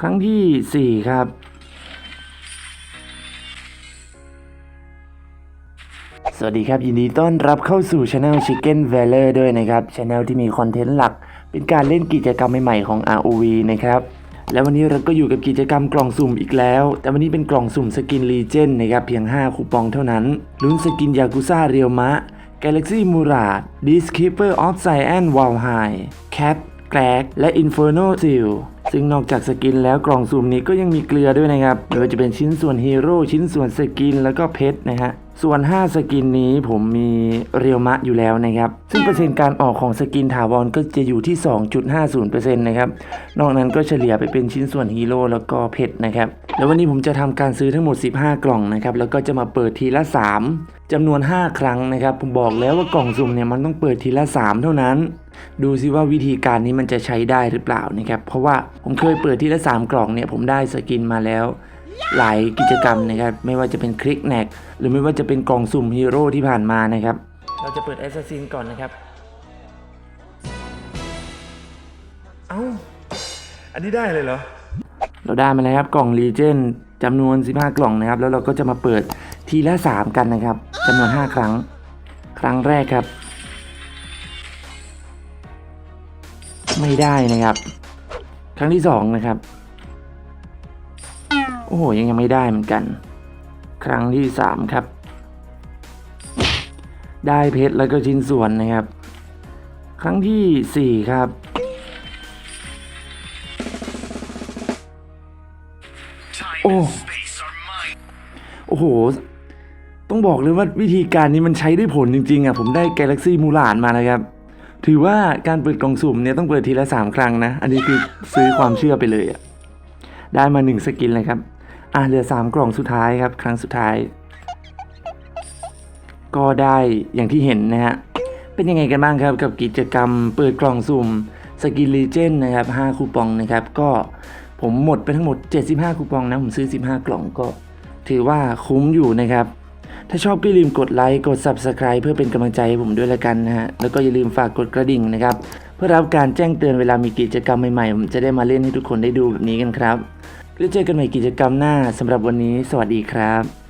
ครั้งที่ 4 ครับ สวัสดีครับ ยินดีต้อนรับเข้าสู่ช anel Chicken Valor ด้วยนะครับช anel ที่มีคอนเทนต์หลัก เป็นการเล่นกิจกรรมใหม่ๆของ ROV นะครับแล้ววันนี้เราก็อยู่กับกิจกรรมกล่องสุ่มอีกแล้ว แต่วันนี้เป็นกล่องสุ่มสกิน Legion นะครับเพียง 5 คูปองเท่านั้นลุ้นสกินยากุซ่าเรียวมะ Galaxy Murad Diskeeper of Cyan w a l h i Cat แกลกและ Inferno Seal ซึ่งนอกจากสกินแล้วกล่องสุ่มนี้ก็ยังมีเกลือด้วยนะครับไม่ว่าจะเป็นชิ้นส่วนฮีโร่ชิ้นส่วนสกินแล้วก็เพชรนะฮะส่วน 5 สกินนี้ผมมีเรียวมะอยู่แล้วนะครับ ซึ่งเปอร์เซ็นต์การออกของสกินถาวรก็จะอยู่ที่ 2.50%นะครับ นอกนั้นก็เฉลี่ยไปเป็นชิ้นส่วนฮีโร่แล้วก็เพชรนะครับ แล้ววันนี้ผมจะทำการซื้อทั้งหมด 15 กล่องนะครับ แล้วก็จะมาเปิดทีละ 3จำนวน 5 ครั้งนะครับ ผมบอกแล้วว่ากล่องสุ่มเนี่ยมันต้องเปิดทีละ 3 เท่านั้น ดูซิว่าวิธีการนี้มันจะใช้ได้หรือเปล่านะครับ เพราะว่าผมเคยเปิดทีละ 3 กล่องเนี่ยผมได้สกินมาแล้วหลายกิจกรรมนะครับ ไม่ว่าจะเป็นคลิกแนกหรือไม่ว่าจะเป็นกล่องสุ่มฮีโร่ที่ผ่านมานะครับ เราจะเปิดแอสซัสซินก่อนนะครับ เอ้า อันนี้ได้เลยเหรอ เราได้มาแล้วครับกล่อง Legion จำนวน 15 กล่องนะครับ แล้วเราก็จะมาเปิดทีละ 3 กันนะครับจำนวน 5 ครั้ง ครั้งแรกครับ ไม่ได้นะครับ ครั้งที่2นะครับ โอ้โหยังยังไม่ได้เหมือนกัน ครั้งที่3ครับ ได้เพชรแล้วก็ชิ้นส่วนนะครับ ครั้งที่สี่ครับโอ้โอ้โห ต้องบอกเลยว่าวิธีการนี้มันใช้ได้ผลจริงๆอะผมได้ Galaxy m u ลานมานะครับ ถือว่าการเปิดกล่องสุ่มเนี่ยต้องเปิดทีละ 3 ครั้งนะ อันนี้คือซื้อความเชื่อไปเลยอะได้มา 1 สกินเลยครับ อะเหลือ 3 กล่องสุดท้ายครับ ครั้งสุดท้าย ก็ได้อย่างที่เห็นนะฮะ เป็นยังไงกันบ้างครับกับกิจกรรมเปิดกล่องสุ่มสกินลีเจนนะครับ 5 คูปองนะครับ ก็ผมหมดไปทั้งหมด 75 คูปองนะ ผมซื้อ 15 กล่องก็ ถือว่าคุ้มอยู่นะครับ ถ้าชอบก็อย่าลืมกดไลค์กด Subscribe เพื่อเป็นกำลังใจให้ผมด้วยละกันนะฮะแล้วก็อย่าลืมฝากกดกระดิ่งนะครับเพื่อรับการแจ้งเตือนเวลามีกิจกรรมใหม่ๆผมจะได้มาเล่นให้ทุกคนได้ดูแบบนี้กันครับแล้วเจอกันใหม่กิจกรรมหน้าสำหรับวันนี้ สวัสดีครับ